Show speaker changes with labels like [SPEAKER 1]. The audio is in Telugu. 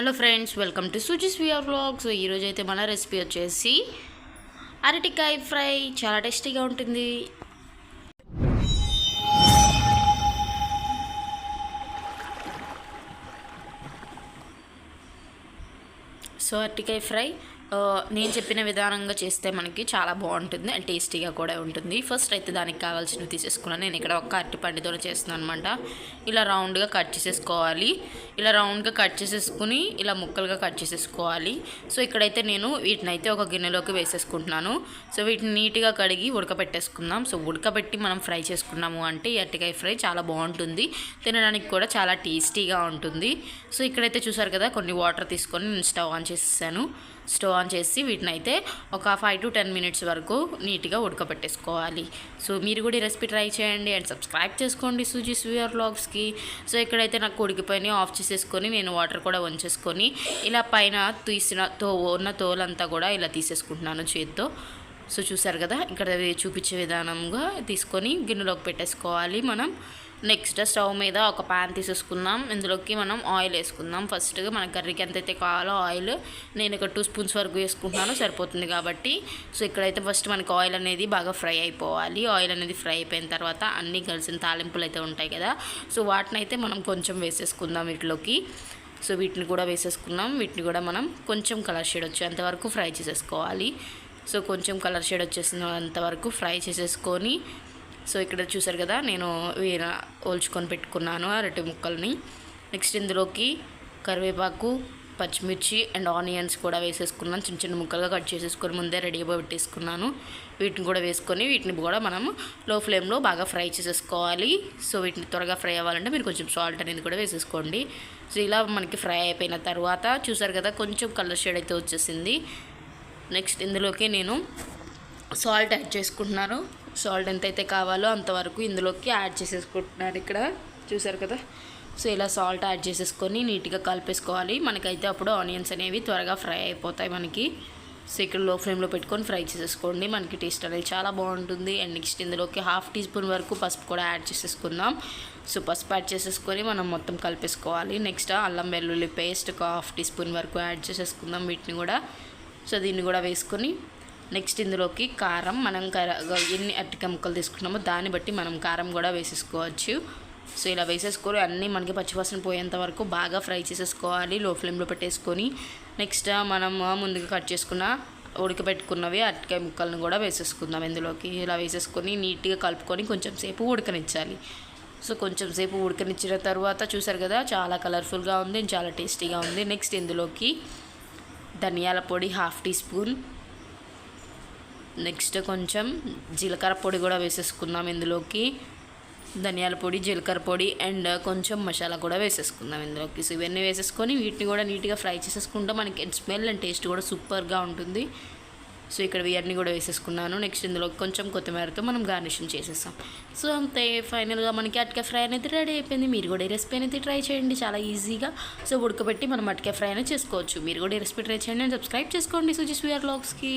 [SPEAKER 1] Hello friends welcome to Suji's VR vlog ఈరోజు అయితే మన రెసిపీ వచ్చేసి అరటికాయ ఫ్రై. చాలా టేస్టీగా ఉంటుంది. సో అరటికాయ ఫ్రై నేను చెప్పిన విధానంగా చేస్తే మనకి చాలా బాగుంటుంది అండ్ టేస్టీగా కూడా ఉంటుంది. ఫస్ట్ అయితే దానికి కావాల్సినవి తీసేసుకున్నాను నేను ఇక్కడ ఒక అరటిపండుతో చేస్తున్నాను అనమాట ఇలా రౌండ్గా కట్ చేసేసుకోవాలి. ఇలా రౌండ్గా కట్ చేసేసుకుని ఇలా ముక్కలుగా కట్ చేసేసుకోవాలి. సో ఇక్కడైతే నేను వీటిని అయితే ఒక గిన్నెలోకి వేసేసుకుంటున్నాను. సో వీటిని నీట్గా కడిగి ఉడకబెట్టేసుకుందాం సో ఉడకబెట్టి మనం ఫ్రై చేసుకున్నాము అంటే అరటికాయ ఫ్రై చాలా బాగుంటుంది. తినడానికి కూడా చాలా టేస్టీగా ఉంటుంది. సో ఇక్కడైతే చూసారు కదా కొన్ని వాటర్ తీసుకొని నేను స్టవ్ ఆన్ చేసేసాను. స్టవ్ ఆన్ చేసి వీటిని అయితే ఒక ఫైవ్ టు టెన్ మినిట్స్ వరకు నీట్గా ఉడకబెట్టేసుకోవాలి. సో మీరు కూడా ఈ రెసిపీ ట్రై చేయండి అండ్ సబ్స్క్రైబ్ చేసుకోండి సూజీ స్వీఆర్ వ్లాగ్స్కి. సో ఇక్కడైతే నాకు ఉడికిపోయినాయి ఆఫ్ చేసేసుకొని నేను వాటర్ కూడా వంచేసుకొని ఇలా పైన తీసిన తో ఉన్న తోలంతా కూడా ఇలా తీసేసుకుంటున్నాను చేత్తో. సో చూసారు కదా ఇక్కడ చూపించే విధానంగా తీసుకొని గిన్నెలోకి పెట్టేసుకోవాలి మనం. నెక్స్ట్ స్టవ్ మీద ఒక ప్యాన్ తీసేసుకుందాం. ఇందులోకి మనం ఆయిల్ వేసుకుందాం. ఫస్ట్గా మన కర్రీకి ఎంతైతే కావాలో ఆయిల్ నేను ఇక్కడ టూ స్పూన్స్ వరకు వేసుకుంటున్నాను సరిపోతుంది కాబట్టి. సో ఇక్కడైతే ఫస్ట్ మనకి ఆయిల్ అనేది బాగా ఫ్రై అయిపోవాలి. ఆయిల్ అనేది ఫ్రై అయిపోయిన తర్వాత అన్నీ కలిసిన తాలింపులు అయితే ఉంటాయి కదా. సో వాటిని అయితే మనం కొంచెం వేసేసుకుందాం వీటిలోకి. సో వీటిని కూడా వేసేసుకున్నాం వీటిని కూడా మనం కొంచెం కలర్ షేడ్ వచ్చేంత అంతవరకు ఫ్రై చేసేసుకోవాలి. సో కొంచెం కలర్ షేడ్ వచ్చేసినంత వరకు ఫ్రై చేసేసుకొని సో ఇక్కడ చూసారు కదా నేను వీర ఓల్చుకొని పెట్టుకున్నాను అరటి ముక్కల్ని. నెక్స్ట్ ఇందులోకి కరివేపాకు పచ్చిమిర్చి అండ్ ఆనియన్స్ కూడా వేసేసుకున్నాను. చిన్న చిన్న ముక్కలుగా కట్ చేసేసుకొని ముందే రెడీగా పెట్టేసుకున్నాను. వీటిని కూడా వేసుకొని వీటిని కూడా మనం లో ఫ్లేమ్లో బాగా ఫ్రై చేసేసుకోవాలి. సో వీటిని త్వరగా ఫ్రై అవ్వాలంటే మీరు కొంచెం సాల్ట్ అనేది కూడా వేసేసుకోండి. సో ఇలా మనకి ఫ్రై అయిపోయిన తర్వాత చూసారు కదా కొంచెం కలర్ షేడ్ అయితే వచ్చేసింది. నెక్స్ట్ ఇందులోకి నేను సాల్ట్ యాడ్ చేసుకుంటున్నాను. సాల్ట్ ఎంతైతే కావాలో అంతవరకు ఇందులోకి యాడ్ చేసేసుకుంటున్నారు ఇక్కడ. చూసారు కదా? సో ఇలా సాల్ట్ యాడ్ చేసేసుకొని నీట్గా కలిపేసుకోవాలి. మనకైతే అప్పుడు ఆనియన్స్ అనేవి త్వరగా ఫ్రై అయిపోతాయి మనకి. సో ఇక్కడ లో ఫ్లేమ్లో పెట్టుకొని ఫ్రై చేసేసుకోండి. మనకి టేస్ట్ అనేది చాలా బాగుంటుంది. అండ్ నెక్స్ట్ ఇందులోకి హాఫ్ టీ స్పూన్ వరకు పసుపు కూడా యాడ్ చేసేసుకుందాం. సో పసుపు యాడ్ చేసేసుకొని మనం మొత్తం కలిపేసుకోవాలి. నెక్స్ట్ అల్లం వెల్లుల్లి పేస్ట్ ఒక హాఫ్ టీ స్పూన్ వరకు యాడ్ చేసేసుకుందాం వీటిని కూడా. సో దీన్ని కూడా వేసుకొని నెక్స్ట్ ఇందులోకి కారం. మనం కర ఎన్ని అరటికాయ ముక్కలు తీసుకున్నామో దాన్ని బట్టి మనం కారం కూడా వేసేసుకోవచ్చు. సో ఇలా వేసేసుకొని అన్నీ మనకి పచ్చివాసన పోయేంత వరకు బాగా ఫ్రై చేసేసుకోవాలి. లో ఫ్లేమ్లో పెట్టేసుకొని నెక్స్ట్ మనం ముందుగా కట్ చేసుకున్న ఉడకబెట్టుకున్నవి అరటికాయ ముక్కలను కూడా వేసేసుకుందాం ఇందులోకి. ఇలా వేసేసుకొని నీట్గా కలుపుకొని కొంచెం సేపు ఉడకనిచ్చాలి. సో కొంచెం సేపు ఉడకనిచ్చిన తర్వాత చూసారు కదా చాలా కలర్ఫుల్గా ఉంది చాలా టేస్టీగా ఉంది. నెక్స్ట్ ఇందులోకి ధనియాల పొడి హాఫ్ టీ స్పూన్ నెక్స్ట్ కొంచెం జీలకర్ర పొడి కూడా వేసేసుకుందాం ఇందులోకి. ధనియాల పొడి జీలకర్ర పొడి అండ్ కొంచెం మసాలా కూడా వేసేసుకుందాం ఇందులోకి. సో ఇవన్నీ వేసేసుకొని వీటిని కూడా నీట్గా ఫ్రై చేసేసుకుంటే మనకి స్మెల్ అండ్ టేస్ట్ కూడా సూపర్గా ఉంటుంది. సో ఇక్కడ ఇవన్నీ కూడా వేసేసుకున్నాను. నెక్స్ట్ ఇందులో కొంచెం కొత్తిమీరతో మనం గార్నిషింగ్ చేసేస్తాం. సో అంతే ఫైనల్గా మనకి అటకాయ ఫ్రై అనేది రెడీ అయిపోయింది. మీరు కూడా ఈ రెసిపీ అనేది ట్రై చేయండి. చాలా ఈజీగా. సో ఉడకబెట్టి మనం అటకాయ ఫ్రై అనేది చేసుకోవచ్చు. మీరు కూడా ఈ రెసిపీ ట్రై చేయండి అండ్ సబ్స్క్రైబ్ చేసుకోండి. సుజీ స్వీఆర్ బ్లాగ్స్కి.